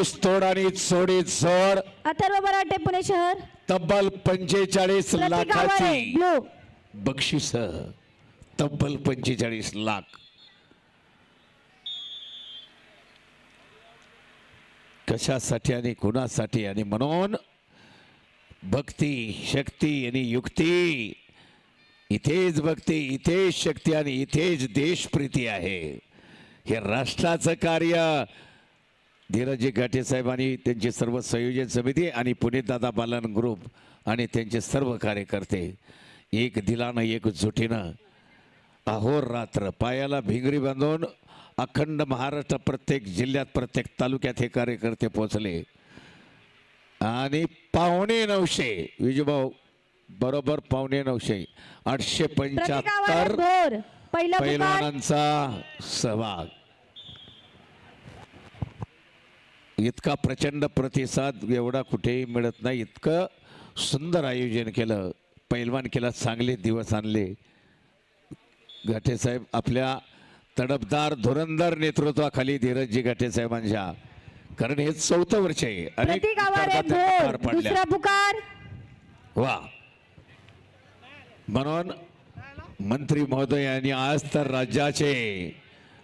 ऊस तोड आणि चोडी चोड अथर्व बराटे पुणे शहर. तब्बल पंचेचाळीस प्रतीक आवारे लाखाची. ब्लू. बक्षीस तब्बल पंचेचाळीस लाख. कशासाठी आणि कुणासाठी आणि म्हणून भक्ती शक्ती आणि युक्ती. इथेच भक्ती इथेच शक्ती आणि इथेच देशप्रीती आहे. हे राष्ट्राचं कार्य धीरजी घाटे साहेबांनी त्यांची सर्व संयोजन समिती आणि पुणे दादा बालन ग्रुप आणि त्यांचे सर्व कार्यकर्ते एक दिलानं एक जुटीनं अहोरात्र पायाला भिंगरी बांधून अखंड महाराष्ट्र प्रत्येक जिल्ह्यात प्रत्येक तालुक्यात हे कार्यकर्ते पोचले आणि पावणे नऊशे विजूभाऊ बरोबर पावणे नऊशे आठशे पंच्याहत्तर भोर पहिला पुकार पैलवानांचा सहभाग. इतका प्रचंड प्रतिसाद एवढा कुठेही मिळत नाही. इतकं सुंदर आयोजन केलं. पैलवान केला चांगले दिवस आणले. घाटे साहेब आपल्या तडफदार धुरंदर नेतृत्वाखाली धीरजजी घाटे साहेबांच्या. कारण हे चौथं वर्ष आहे. अनेक पार पडल्या. वा. म्हणून मंत्री महोदयांनी आज तर राज्याचे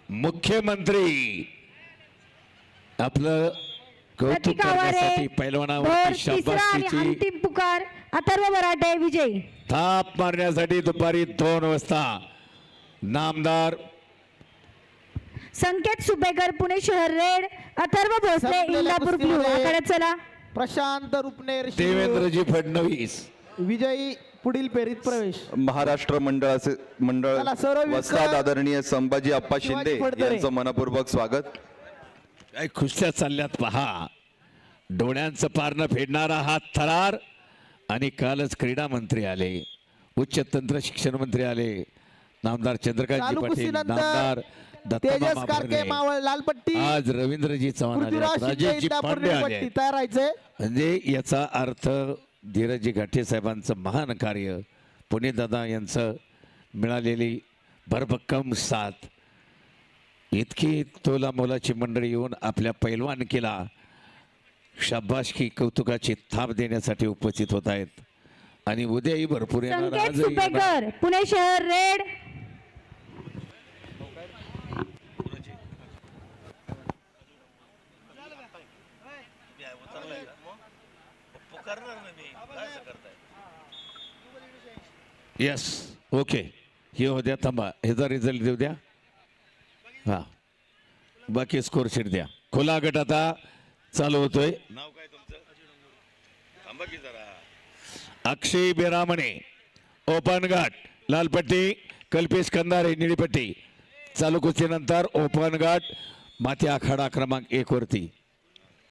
मुख्यमंत्री आपलं कौतुक करण्यासाठी पैलवानावरती शाबासकीची अंतिम पुकार अथर्व बराटे विजय. थाप मारण्यासाठी दुपारी दोन वाजता नामदार संकेत सुपेकर पुणे शहर रेड अथर्व भोसले संपलेल्या इंदापूर ब्लू कुस्तीमध्ये चला. प्रशांत रुपनेर देवेंद्रजी फडणवीस. विजयी पुढील फेरीत प्रवेश. महाराष्ट्र मंडळाचे मंडळ चला, सर्व विक्रम- वस्ताद आदरणीय संभाजी अप्पा शिवाजी शिंदे फडतरे. यांचं मनपूर्वक स्वागत. काय खुशत्या चालल्यात पहा. डोळ्यांचं पारणं फेडणारा हा थरार. आणि कालच क्रीडा मंत्री आले. उच्च तंत्र शिक्षण मंत्री आले. नामदार चंद्रकांतजी चालू पाटील नामदार तेजस कारके. मावळ लालपट्टी. आज रवींद्रजी चव्हाण आले. पृथ्वीराज शिंदे राजेशजी इंदापूर पांडे आले. निळपट्टी तयार राहायचे म्हणजे याचा अर्थ धीरजी घाटे साहेबांचं महान कार्य पुणे दादा यांचं मिळालेली भरभक्कम साथ. इतकी तोला मोलाची मंडळी येऊन आपल्या पैलवानकीला शाबासकी कौतुकाची थाप देण्यासाठी उपस्थित होत आहेत. आणि उद्याही भरपूर येणार. संकेत आजही पुणे शहर रेड. येस ओके हे हो द्या थांबा. ह्याचा रिझल्ट देऊ द्या. हां. बाकी स्कोर शीट द्या. खुला गट आता चालू होतोय. नाव काय तुमचं? थांबा की जरा. अक्षय बेरामणे ओपन घाट लालपट्टी कल्पेश कंदारे निळीपट्टी. चालू कुस्तीनंतर ओपन घाट माती आखाडा क्रमांक एक वरती.